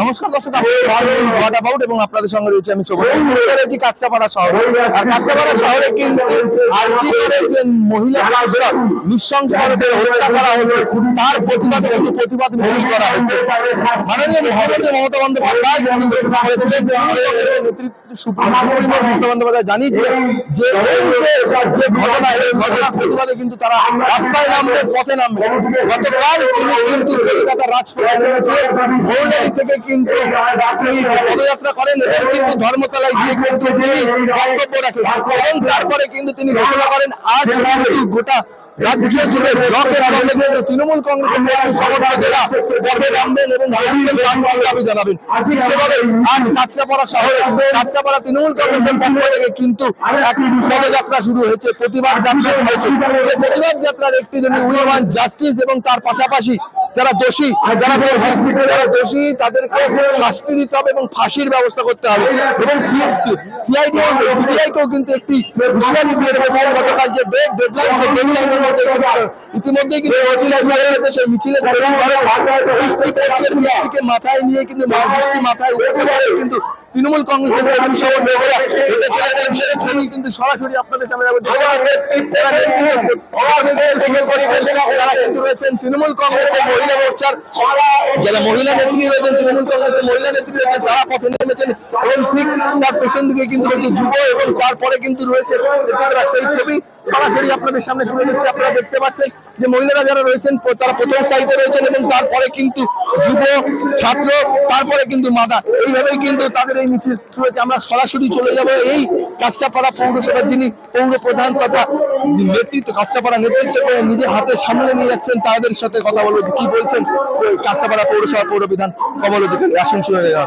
নমস্কার দর্শক what about এবং আপনাদের সঙ্গে রয়েছে আমি চোখ রয়েছি কাঁচরাপাড়া শহরে। আর কাঁচরাপাড়া শহরে কিন্তু আরজি করে যে মহিলা নৃশংসভাবে হত্যা করা হলো তার প্রতিবাদে কিন্তু প্রতিবাদ মিছিল করা হয়েছে। মাননীয় মুখ্যমন্ত্রী মমতা বন্দ্যোপাধ্যায় নেতৃত্ব সুপ্রিম সুপ্রিমো মমতা বন্দ্যোপাধ্যায় জানিয়েছিলেন যে এই যে- যে ঘটনা এই ঘটনার প্রতিবাদে কিন্তু তারা রাস্তায় নামবে পথে নামবে। গতকাল তিনি কিন্তু কলকাতা রাজপথে নেমেছিলেন। মৌলালি থেকে কিন্তু তিনি পদযাত্রা করেন এবং কিন্তু ধর্মতলায় গিয়ে কিন্তু তিনি বক্তব্য রাখেন। এবং তারপরে কিন্তু তিনি ঘোষণা করেন আজ কিন্তু গোটা রাজ্য জুড়ে ব্লকের ব্লকে তৃণমূল কংগ্রেসের কর্মী সমর্থকেরা পথে নামবেন এবং দাবি জানাবেন। ঠিক সেভাবে আজ কাছড়াপাড়া শহরে কাছড়াপাড়া তৃণমূল কংগ্রেসের পক্ষ থেকে কিন্তু এক পদযাত্রা শুরু হয়েছে প্রতিবাদ যাত্রা হয়েছে। সেই প্রতিবাদ যাত্রার একটি জন্য উইমান জাস্টিস এবং তার পাশাপাশি যারা দোষী যারা যারা দোষী তাদেরকে শাস্তি দিতে হবে এবং ফাঁসির ব্যবস্থা করতে হবে। এবং সিআইডি কিন্তু একটি হুঁশিয়ারি দিয়ে রেখেছে গতকাল যে ডেট ডেডলাইন সেই ডেডলাইনের মধ্যে কিন্তু ইতিমধ্যেই কিন্তু মিছিল সেই মিছিলে বৃষ্টি পড়ছে বৃষ্টিকে মাথায় নিয়ে কিন্তু বৃষ্টি মাথায় উঠতে পারে কিন্তু তৃণমূল কংগ্রেসের কর্মী সেই ছবি কিন্তু সরাসরি আপনাদের সামনে তারা কিন্তু রয়েছেন তৃণমূল কংগ্রেসের মহিলা মোর্চার। যারা মহিলা নেত্রী রয়েছেন তৃণমূল কংগ্রেসের মহিলা নেত্রী রয়েছেন তারা পথে নেমেছেন। এবং ঠিক তার পেছন দিকে কিন্তু রয়েছে যুব এবং তারপরে কিন্তু রয়েছে। সেই ছবি। সরাসরি আপনাদের সামনে তুলে দিচ্ছে আপনারা দেখতে পাচ্ছেন যে মহিলারা যারা রয়েছেন তারা প্রথম স্থায়ীতে রয়েছেন এবং তারপরে কিন্তু যুব, ছাত্র, তারপরে কিন্তু মাদা এইভাবেই কিন্তু তাদের এই মিছিল আমরা সরাসরি চলে যাব এই কাঁচাপাড়া পৌরসভার যিনি পৌর প্রধান তথা নেতৃত্ব কাঁচাপাড়া নেতৃত্ব করে নিজে হাতে সামলে নিয়ে যাচ্ছেন, তাদের সাথে কথা বলব। কি বলছেন কাঁচাপাড়া পৌরসভা পৌর বিধান কমল অধিকারী আসুন শুনে নেওয়া।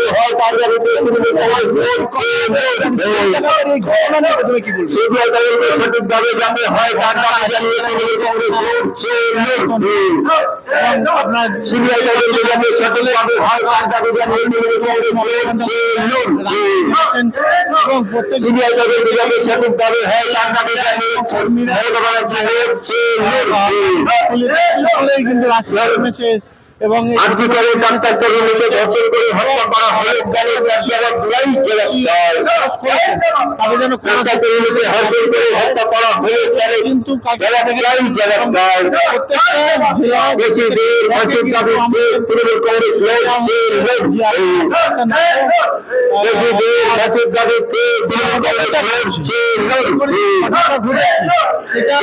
সরাসরি আমরা চলে যাব তৃণমূল কংগ্রেসের মিছিল এবং সিপিআই দলের ঘটনা এই ঘটনা কিন্তু এই ঘটনা নিয়ে প্রথমে কি বলব আপনার এবং প্রত্যেক সকলেই কিন্তু রাস্তায় নেমেছে এবং আজকে করে ডাক্তার কর্মীকে ধর্ষণ করে হত্যা করা হলে দলের ব্যবসার দুরাই চলে তাকে যেন ডাক্তার কর্মীকে ধর্ষণ করে হত্যা করা হলে চলে কিন্তু সেটা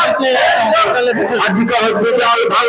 আজকে কেন তার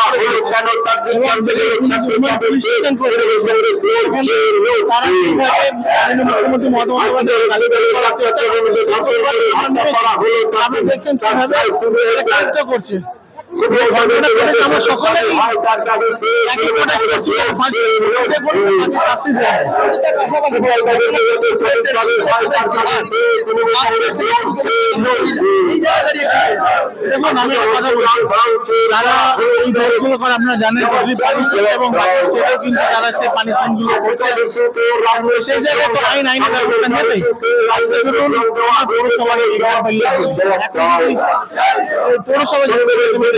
মুখ্যমন্ত্রী মমতা বন্দ্যোপাধ্যায় দেখছেন কীভাবে করছে। আমরা সকলেই একই ফাঁসি শাস্তি। এই জায়গায় দাঁড়িয়ে দেখুন আমি কথা বলছি তারা এই দলগুলো করে আপনারা জানেন এবং স্টেটেও কিন্তু তারা সেই পানিশমেন্টগুলো করছে সেই জায়গায় তো আইন আইনে ব্যবস্থা নেবে আজকে ধরুন পৌরসভা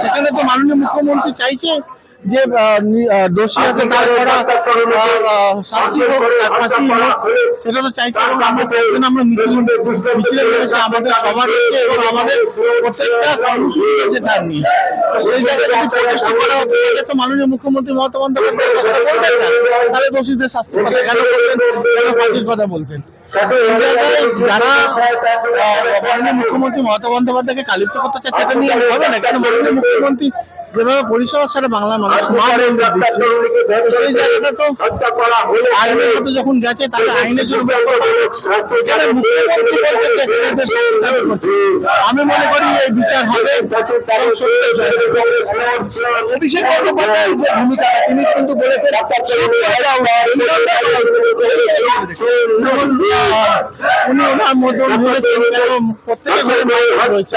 সেখানে তো মাননীয় মুখ্যমন্ত্রী চাইছে যে দোষী আছে সেটা তো এবং আমরা সবার আমাদের প্রত্যেকটা কর্মসূচি রয়েছে তার নিয়ে। মুখ্যমন্ত্রী মমতা বন্দ্যোপাধ্যায় কথাটা বলতেন তাহলে দোষীদের শাস্তির কথা কেন বলতেন? কেন ফাঁসির কথা বলতেন? যারা মুখ্যমন্ত্রী মমতা বন্দ্যোপাধ্যায়কে কালিপ্ত করতে চায় সেটা নিয়ে হবে না কেন মুখ্যমন্ত্রী যেভাবে পরিষেবা সেটা বাংলার মানুষ সেই জায়গাটা তো আইনের সাথে যখন গেছে তাহলে আইনের জন্য। আমি মনে করি এই বিচার হবে। অভিষেক বন্দ্যোপাধ্যায়ের যে ভূমিকাটা তিনি কিন্তু বলেছেন উনি ওনার মধ্যে বলেছেন প্রত্যেকের ঘরে রয়েছে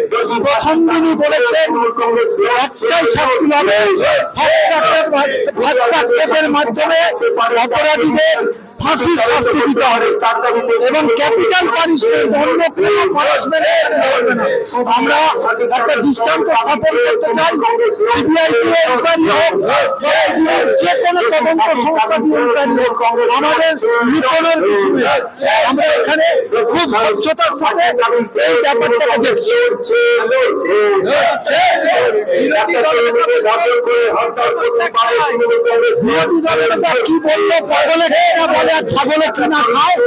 প্রথম দিনই বলেছেন একটাই শাস্তি হবে মাধ্যমে অপরাধীদের ফাঁসির শাস্তি দিতে হবে। এবং ক্যাপিটাল পানিশমেন্ট অন্য কোনো পানিশমেন্টের হবে না। আমরা একটা দৃষ্টান্ত স্থাপন করতে চাই। সিবিআই দিয়ে ইনকোয়ারি হোক যে কোনো তদন্ত সংস্থা দিয়ে ইনকোয়ারি হোক আমাদের লুকোনোর কিছু নেই। আমরা এখানে খুব স্বচ্ছতার সাথে এই ব্যাপারটাকে দেখছি। বিরোধী বিরোধী দলের নেতা কি বলল পাগলে কি না বলে? আর ছাগলে কি না খায়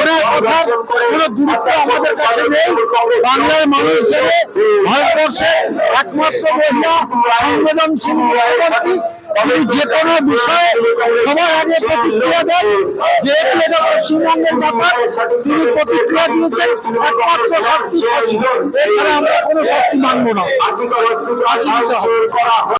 ওনার কথার কোনো গুরুত্ব আমাদের কাছে নেই। বাংলার মানুষ জেনে ভারতবর্ষের একমাত্র মহিলা সংবেদনশীল মুখ্যমন্ত্রী তিনি যে কোনো বিষয়ে সবার আগে প্রতিক্রিয়া দেন। যেহেতু এটা পশ্চিমবঙ্গের ব্যাপার তিনি প্রতিক্রিয়া দিয়েছেন একমাত্র শাস্তি এছাড়া আমরা কোনো শাস্তি মানবো না। ফাঁসি দিতে হবে